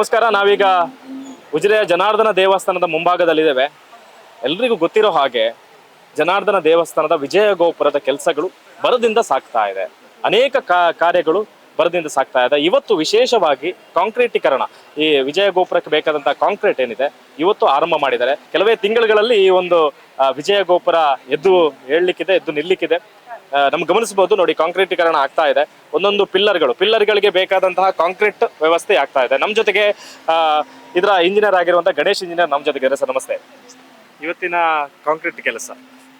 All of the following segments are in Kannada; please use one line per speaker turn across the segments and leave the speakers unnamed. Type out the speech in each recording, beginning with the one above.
ನಮಸ್ಕಾರ, ನಾವೀಗ ಉಜಿರೆಯ ಜನಾರ್ದನ ದೇವಸ್ಥಾನದ ಮುಂಭಾಗದಲ್ಲಿದ್ದೇವೆ. ಎಲ್ರಿಗೂ ಗೊತ್ತಿರೋ ಹಾಗೆ ಜನಾರ್ದನ ದೇವಸ್ಥಾನದ ವಿಜಯ ಗೋಪುರದ ಕೆಲಸಗಳು ಬರದಿಂದ ಸಾಗ್ತಾ ಇದೆ. ಅನೇಕ ಕಾರ್ಯಗಳು ಬರದಿಂದ ಸಾಗ್ತಾ ಇದೆ. ಇವತ್ತು ವಿಶೇಷವಾಗಿ ಕಾಂಕ್ರೀಟೀಕರಣ, ಈ ವಿಜಯ ಗೋಪುರಕ್ಕೆ ಬೇಕಾದಂತಹ ಕಾಂಕ್ರೀಟ್ ಏನಿದೆ, ಇವತ್ತು ಆರಂಭ ಮಾಡಿದ್ದಾರೆ. ಕೆಲವೇ ತಿಂಗಳುಗಳಲ್ಲಿ ಈ ಒಂದು ವಿಜಯ ಗೋಪುರ ಎದ್ದು ಹೇಳಲಿಕ್ಕಿದೆ, ಎದ್ದು ನಿಲ್ಲಿಕ್ಕಿದೆ. ನಮ್ಗೆ ಗಮನಿಸಬಹುದು ನೋಡಿ ಕಾಂಕ್ರೀಟೀಕರಣ ಆಗ್ತಾ ಇದೆ. ಒಂದೊಂದು ಪಿಲ್ಲರ್ಗಳು ಪಿಲ್ಲರ್ಗಳಿಗೆ ಬೇಕಾದಂತಹ ಕಾಂಕ್ರೀಟ್ ವ್ಯವಸ್ಥೆ ಆಗ್ತಾ ಇದೆ. ನಮ್ಮ ಜೊತೆಗೆ ಇದರ ಇಂಜಿನಿಯರ್ ಆಗಿರುವಂತಹ ಗಣೇಶ್ ಇಂಜಿನಿಯರ್ ನಮ್ಮ ಜೊತೆಗೆ ಸರ್ ನಮಸ್ತೆ. ಇವತ್ತಿನ ಕಾಂಕ್ರೀಟ್ ಕೆಲಸ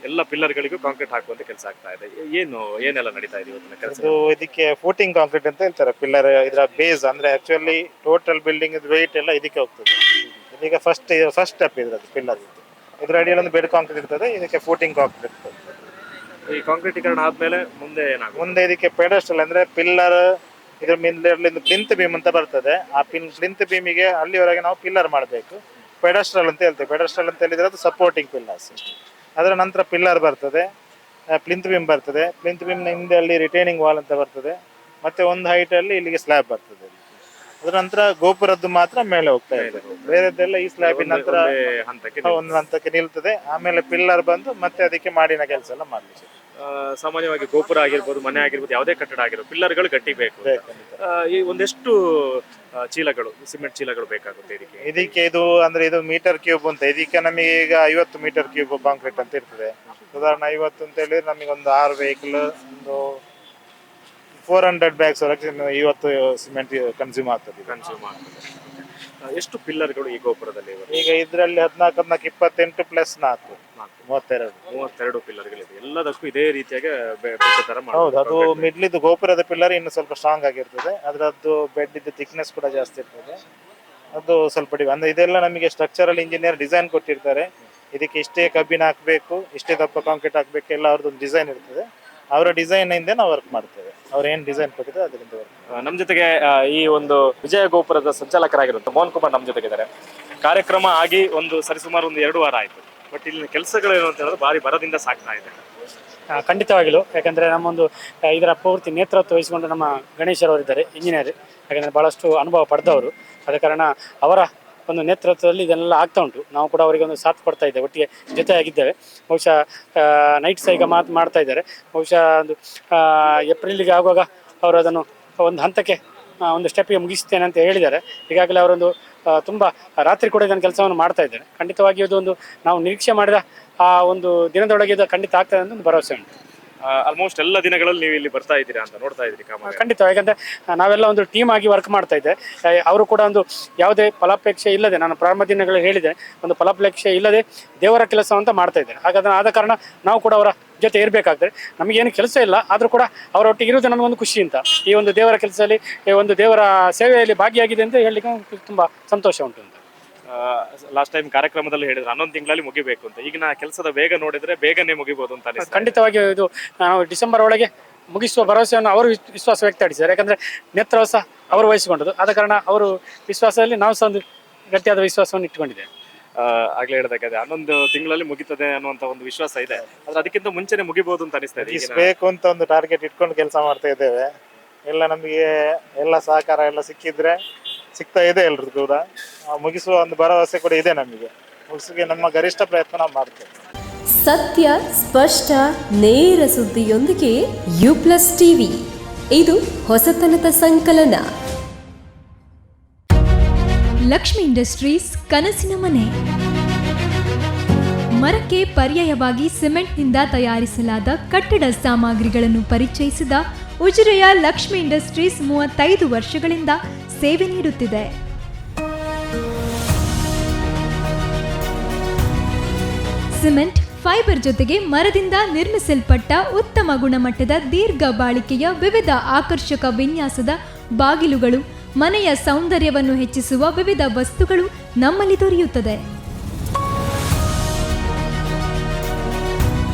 ಎಲ್ಲ ಪಿಲ್ಲರ್ಗಳಿಗೂ ಕಾಂಕ್ರೀಟ್ ಹಾಕುವಂತ ಕೆಲಸ ಆಗ್ತಾ ಇದೆ. ಏನು ಏನೆಲ್ಲ ನಡೀತಾ ಇದೆ ಇವತ್ತಿನ ಕೆಲಸ?
ಇದು ಇದಕ್ಕೆ ಫೋಟಿಂಗ್ ಕಾಂಕ್ರೀಟ್ ಅಂತ ಹೇಳ್ತಾರೆ. ಪಿಲ್ಲರ್ ಇದರ ಬೇಸ್ ಅಂದ್ರೆ ಆಕ್ಚುಲಿ ಟೋಟಲ್ ಬಿಲ್ಡಿಂಗ್ ವೆಯ್ಟ್ ಎಲ್ಲ ಇದಕ್ಕೆ ಹೋಗ್ತದೆ. ಇದೀಗ ಫಸ್ಟ್ ಫಸ್ಟ್ ಸ್ಟೆಪ್ ಇದ್ರದ್ದು ಪಿಲ್ಲರ್ ಇದ್ರ ಅಡಿಯಲ್ಲಿ ಒಂದು ಬೆಡ್ ಕಾಂಕ್ರೀಟ್ ಇರ್ತದೆ ಇದಕ್ಕೆ ಫೋಟಿಂಗ್ ಕಾಂಕ್ರೀಟ್ ಇರ್ತದೆ.
ಈ ಕಾಂಕ್ರೀಟೀಕರಣ ಆದ್ಮೇಲೆ ಮುಂದೆ ಏನಾಗುತ್ತೆ?
ಮುಂದೆ ಇದಕ್ಕೆ ಪೆಡಸ್ಟಲ್ ಅಂದ್ರೆ ಪಿಲ್ಲರ್ ಇದ್ರ ಮಿಂದ ಪ್ಲಿಂತ್ ಬೀಮ್ ಅಂತ ಬರ್ತದೆ. ಆ ಪಿನ್ ಪ್ಲಿಂತ್ ಬೀಮಿಗೆ ಅಲ್ಲಿವರೆಗೆ ನಾವು ಪಿಲ್ಲರ್ ಮಾಡಬೇಕು. ಪೆಡಸ್ಟ್ರಲ್ ಅಂತ ಹೇಳ್ತೇವೆ. ಪೆಡಸ್ಟ್ರಲ್ ಅಂತ ಹೇಳಿದ್ರೆ ಅದು ಸಪೋರ್ಟಿಂಗ್ ಪಿಲ್ಲರ್ಸ್ ಅದರ ನಂತರ ಪಿಲ್ಲರ್ ಬರ್ತದೆ. ಪ್ಲಿಂತ್ ಬೀಮ್ ಬರ್ತದೆ. ಪ್ಲಿಂತ್ ಬೀಮ್ನ ಹಿಂದೆ ಅಲ್ಲಿ ರಿಟೈನಿಂಗ್ ವಾಲ್ ಅಂತ ಬರ್ತದೆ. ಮತ್ತೆ ಒಂದು ಹೈಟಲ್ಲಿ ಇಲ್ಲಿಗೆ ಸ್ಲ್ಯಾಬ್ ಬರ್ತದೆ. ಅದರ ನಂತರ ಗೋಪುರದ್ದು ಮಾತ್ರ ಮೇಲೆ ಹೋಗ್ತಾ ಇದೆ. ಬೇರೆದೆಲ್ಲ ಈ ಸ್ಲ್ಯಾಬಿನ ನಂತರ
ಒಂದೇ ಹಂತಕ್ಕೆ
ಒಂದು ಹಂತಕ್ಕೆ ನಿಲ್ತದೆ. ಆಮೇಲೆ ಪಿಲ್ಲರ್ ಬಂದು ಮತ್ತೆ ಅದಕ್ಕೆ ಮಾಡಿನ ಕೆಲಸ ಎಲ್ಲ ಮಾಡ್ಲಿಕ್ಕೆ.
ಸಾಮಾನ್ಯವಾಗಿ ಗೋಪುರ ಆಗಿರ್ಬೋದು ಮನೆ ಆಗಿರ್ಬೋದು ಯಾವುದೇ ಕಟ್ಟಡ ಆಗಿರ್ಬೋದು ಪಿಲ್ಲರ್ಗಳು ಗಟ್ಟಿ ಬೇಕು ಈ ಒಂದೆಷ್ಟು ಚೀಲಗಳು ಸಿಮೆಂಟ್ ಚೀಲಗಳು ಬೇಕಾಗುತ್ತೆ ಇದಕ್ಕೆ?
ಇದಕ್ಕೆ ಇದು ಅಂದ್ರೆ ಇದು ಮೀಟರ್ ಕ್ಯೂಬ್ ಅಂತ. ಇದಕ್ಕೆ ನಮಗೆ ಈಗ ಐವತ್ತು ಮೀಟರ್ ಕ್ಯೂಬ್ ಕಾಂಕ್ರೀಟ್ ಅಂತ ಇರ್ತದೆ. ಸಾಧಾರಣ ಐವತ್ತು ಅಂತ ಹೇಳಿದ್ರೆ ನಮಗೆ ಒಂದು ಆರು ವೆಹಿಕಲ್ ಒಂದು ಫೋರ್ ಹಂಡ್ರೆಡ್ ಬ್ಯಾಗ್ಸ್ ವರೆಗೆ ಇವತ್ತು ಸಿಮೆಂಟ್ ಕನ್ಸ್ಯೂಮ್ ಆಗ್ತದೆ.
ಕನ್ಸ್ಯೂಮ್ ಆಗ್ತದೆ. ಎಷ್ಟು ಪಿಲ್ಲರ್ಗಳು ಈ ಗೋಪುರದಲ್ಲಿ ಇವೆ?
ಈಗ ಇದರಲ್ಲಿ ಹದಿನಾಲ್ಕು ಹದಿನಾಲ್ಕು ಇಪ್ಪತ್ತೆಂಟು ಪ್ಲಸ್ ನಾಲ್ಕು. ಮೂವತ್ತೆರಡು.
ಮೂವತ್ತೆರಡು ಪಿಲ್ಲರ್ಗಳಿದೆ ಎಲ್ಲದಕ್ಕೂ ಇದೇ ರೀತಿಯಾಗಿ ಬೆ- ಬೆಡ್ ತರ
ಹೌದು ಅದು. ಮಿಡ್ಲಿದ್ದು ಗೋಪುರದ ಪಿಲ್ಲರ್ ಇನ್ನು ಸ್ವಲ್ಪ ಸ್ಟ್ರಾಂಗ್ ಆಗಿರ್ತದೆ. ಅದರದ್ದು ಬೆಡ್ ಇದ್ದು ಥಿಕ್ನೆಸ್ ಕೂಡ ಜಾಸ್ತಿ ಇರ್ತದೆ. ಅದು ಸ್ವಲ್ಪ ಡಿ- ಅಂದ್ರೆ ಇದೆಲ್ಲ ನಮಗೆ ಸ್ಟ್ರಕ್ಚರಲ್ ಇಂಜಿನಿಯರ್ ಡಿಸೈನ್ ಕೊಟ್ಟಿರ್ತಾರೆ. ಇದಕ್ಕೆ ಇಷ್ಟೇ ಕಬ್ಬಿನ ಹಾಕಬೇಕು ಇಷ್ಟೇ ದಪ್ಪ ಕಾಂಕ್ರೀಟ್ ಹಾಕಬೇಕು ಎಲ್ಲ ಅವ್ರದ್ದು ಡಿಸೈನ್ ಇರ್ತದೆ. ಅವರ ಡಿಸೈನ್ ಇಂದ ನಾವು ವರ್ಕ್ ಮಾಡ್ತೇವೆ. ಅವ್ರು ಏನು ಡಿಸೈನ್ ಕೊಟ್ಟಿದ್ರು ಅದರಿಂದ
ನಮ್ಮ ಜೊತೆಗೆ ಆ, ಈ ಒಂದು ವಿಜಯ ಗೋಪುರದ ಸಂಚಾಲಕರಾಗಿರುತ್ತೆ ಮೋಹನ್ ಕುಮಾರ್ ನಮ್ಮ ಜೊತೆಗಿದ್ದಾರೆ. ಕಾರ್ಯಕ್ರಮ ಆಗಿ ಒಂದು ಸರಿಸುಮಾರು ಒಂದು ಎರಡು ವಾರ ಆಯ್ತು. ಬಟ್ ಇಲ್ಲಿ ಕೆಲಸಗಳು ಏನು ಅಂತ ಹೇಳಿದ್ರೆ ಭಾರಿ ಬರದಿಂದ ಸಾಕ್ತಾ ಇದೆ.
ಆ, ಖಂಡಿತವಾಗಿಲು. ಯಾಕಂದರೆ ನಮ್ಮೊಂದು ಆ, ಇದರ ಪೂರ್ತಿ ನೇತೃತ್ವ ವಹಿಸಿಕೊಂಡು ನಮ್ಮ ಗಣೇಶರವರಿದ್ದಾರೆ ಇಂಜಿನಿಯರ್. ಯಾಕಂದರೆ ಭಾಳಷ್ಟು ಅನುಭವ ಪಡೆದವರು. ಆದ ಕಾರಣ ಅವರ ಒಂದು ನೇತೃತ್ವದಲ್ಲಿ ಇದನ್ನೆಲ್ಲ ಆಗ್ತಾ ಉಂಟು. ನಾವು ಕೂಡ ಅವರಿಗೆ ಒಂದು ಸಾಥ್ ಕೊಡ್ತಾ ಇದ್ದೇವೆ, ಒಟ್ಟಿಗೆ ಜೊತೆಯಾಗಿದ್ದೇವೆ. ಬಹುಶಃ ನೈಟ್ ಸಹ ಈಗ ಮಾತು, ಮಾಡ್ತಾ ಇದ್ದಾರೆ. ಬಹುಶಃ ಒಂದು ಏಪ್ರಿಲಿಗೆ ಆಗುವಾಗ ಅವರು ಅದನ್ನು ಒಂದು ಹಂತಕ್ಕೆ ಒಂದು ಸ್ಟೆಪ್ಗೆ ಮುಗಿಸ್ತೇನೆ ಅಂತ ಹೇಳಿದ್ದಾರೆ. ಈಗಾಗಲೇ ಅವರೊಂದು ತುಂಬ ರಾತ್ರಿ ಕೂಡ ಇದನ್ನು ಕೆಲಸವನ್ನು ಮಾಡ್ತಾ ಇದ್ದಾರೆ. ಖಂಡಿತವಾಗಿ ಇದು ಒಂದು ನಾವು ನಿರೀಕ್ಷೆ ಮಾಡಿದ ಆ ಒಂದು ದಿನದೊಳಗೆ ಇದು ಖಂಡಿತ ಆಗ್ತದೆ ಅಂತ ಒಂದು ಭರವಸೆ ಉಂಟು.
ಆಲ್ಮೋಸ್ಟ್ ಎಲ್ಲ ದಿನಗಳಲ್ಲಿ ನೀವು ಇಲ್ಲಿ ಬರ್ತಾ ಇದ್ದೀರಾ ಅಂತ ನೋಡ್ತಾ ಇದ್ದೀರಿ ಕಾಮ
ಖಂಡಿತ, ಯಾಕಂದ್ರೆ ನಾವೆಲ್ಲ ಒಂದು ಟೀಮ್ ಆಗಿ ವರ್ಕ್ ಮಾಡ್ತಾ ಇದ್ದೆ. ಅವರು ಕೂಡ ಒಂದು ಯಾವುದೇ ಫಲಾಪೇಕ್ಷೆ ಇಲ್ಲದೆ, ನಾನು ಪ್ರಾರಂಭ ದಿನಗಳಲ್ಲಿ ಹೇಳಿದೆ, ಒಂದು ಫಲಾಪೇಕ್ಷೆ ಇಲ್ಲದೆ ದೇವರ ಕೆಲಸ ಅಂತ ಮಾಡ್ತಾ ಇದ್ದಾರೆ ಹಾಗಾದ್ರೆ ಆದ ಕಾರಣ ನಾವು ಕೂಡ ಅವರ ಜೊತೆ ಇರಬೇಕಾಗ್ತದೆ. ನಮಗೇನು ಕೆಲಸ ಇಲ್ಲ, ಆದರೂ ಕೂಡ ಅವರೊಟ್ಟಿಗೆ ಇರುವುದು ನನಗೊಂದು ಖುಷಿ ಅಂತ. ಈ ಒಂದು ದೇವರ ಕೆಲಸದಲ್ಲಿ, ಈ ಒಂದು ದೇವರ ಸೇವೆಯಲ್ಲಿ ಭಾಗಿಯಾಗಿದೆ ಅಂತ ಹೇಳಲಿಕ್ಕೆ ತುಂಬ ಸಂತೋಷ ಉಂಟು ಅಂತ.
ಲಾಸ್ಟ್ ಟೈಮ್ ಕಾರ್ಯಕ್ರಮದಲ್ಲಿ ಹೇಳಿದ್ರು ಹನ್ನೊಂದು ತಿಂಗಳಲ್ಲಿ ಮುಗಿಬೇಕು ಅಂತ. ಈಗಿನ ಕೆಲಸದ ಬೇಗ ನೋಡಿದ್ರೆ ಬೇಗನೆ ಮುಗಿಬಹುದು ಅಂತ ಅನಿಸ್ತದೆ.
ಖಂಡಿತವಾಗಿ ಇದು ನಾವು ಡಿಸೆಂಬರ್ ಒಳಗೆ ಮುಗಿಸುವ ಭರವಸೆಯನ್ನು ಅವರು ವಿಶ್- ವಿಶ್ವಾಸ ವ್ಯಕ್ತಪಡಿಸಿದ್ದಾರೆ. ಯಾಕಂದ್ರೆ ನೇತ್ರವಾಸ ಸಹ ಅವರು ವಹಿಸಿಕೊಂಡದ್ದು. ಆದ ಕಾರಣ ಅವರು ವಿಶ್ವಾಸದಲ್ಲಿ ನಾವು ಸಹ ಒಂದು ಗಟ್ಟಿಯಾದ ವಿಶ್ವಾಸವನ್ನು ಇಟ್ಟುಕೊಂಡಿದ್ದೇವೆ.
ಆ, ಆಗ್ಲೇ ಹೇಳ್ದಾಗಿದೆ ಹನ್ನೊಂದು ತಿಂಗಳಲ್ಲಿ ಮುಗಿತದೆ ಅನ್ನುವಂತ ಒಂದು ವಿಶ್ವಾಸ ಇದೆ. ಆದ್ರೆ ಅದಕ್ಕಿಂತ ಮುಂಚೆನೆ ಮುಗಿಬಹುದು ಅಂತ ಅನಿಸ್ತಾ ಇದೆ ಈಗಿನ-
ಬೇಕು ಅಂತ ಒಂದು ಟಾರ್ಗೆಟ್ ಇಟ್ಕೊಂಡು ಕೆಲಸ ಮಾಡ್ತಾ ಇದ್ದೇವೆ. ಎಲ್ಲ ನಮಗೆ ಎಲ್ಲ ಸಹಕಾರ ಎಲ್ಲ ಸಿಕ್ಕಿದ್ರೆ ಸಿಗ್ತಾ ಇದೆ ಎಲ್ರಿಗೂ ಕೂಡ. ಮುಗಿಸುವ ಒಂದು ಭರವಸೆ ಕೂಡ ಇದೆ ನಮಗೆ. ಮುಗಿಸಿಗೆ ನಮ್ಮ ಗರಿಷ್ಠ ಪ್ರಯತ್ನ ನಾವು ಮಾಡ್ತೇವೆ.
ಸತ್ಯ, ಸ್ಪಷ್ಟ, ನೇರ ಸುದ್ದಿಯೊಂದಿಗೆ ಯು ಪ್ಲಸ್ ಟಿವಿ. ಇದು ಹೊಸತನದ ಸಂಕಲನ.
ಲಕ್ಷ್ಮಿ ಇಂಡಸ್ಟ್ರೀಸ್ ಕನಸಿನ ಮನೆ. ಮರಕ್ಕೆ ಪರ್ಯಾಯವಾಗಿ ಸಿಮೆಂಟ್ನಿಂದ ತಯಾರಿಸಲಾದ ಕಟ್ಟಡ ಸಾಮಗ್ರಿಗಳನ್ನು ಪರಿಚಯಿಸಿದ ಉಜಿರೆಯ ಲಕ್ಷ್ಮಿ ಇಂಡಸ್ಟ್ರೀಸ್ ಮೂವತ್ತೈದು ವರ್ಷಗಳಿಂದ ಸೇವೆ ನೀಡುತ್ತಿದೆ. ಸಿಮೆಂಟ್, ಫೈಬರ್ ಜೊತೆಗೆ ಮರದಿಂದ ನಿರ್ಮಿಸಲ್ಪಟ್ಟ ಉತ್ತಮ ಗುಣಮಟ್ಟದ ದೀರ್ಘ ಬಾಳಿಕೆಯ ವಿವಿಧ ಆಕರ್ಷಕ ವಿನ್ಯಾಸದ ಬಾಗಿಲುಗಳು, ಮನೆಯ ಸೌಂದರ್ಯವನ್ನು ಹೆಚ್ಚಿಸುವ ವಿವಿಧ ವಸ್ತುಗಳು ನಮ್ಮಲ್ಲಿ ದೊರೆಯುತ್ತದೆ.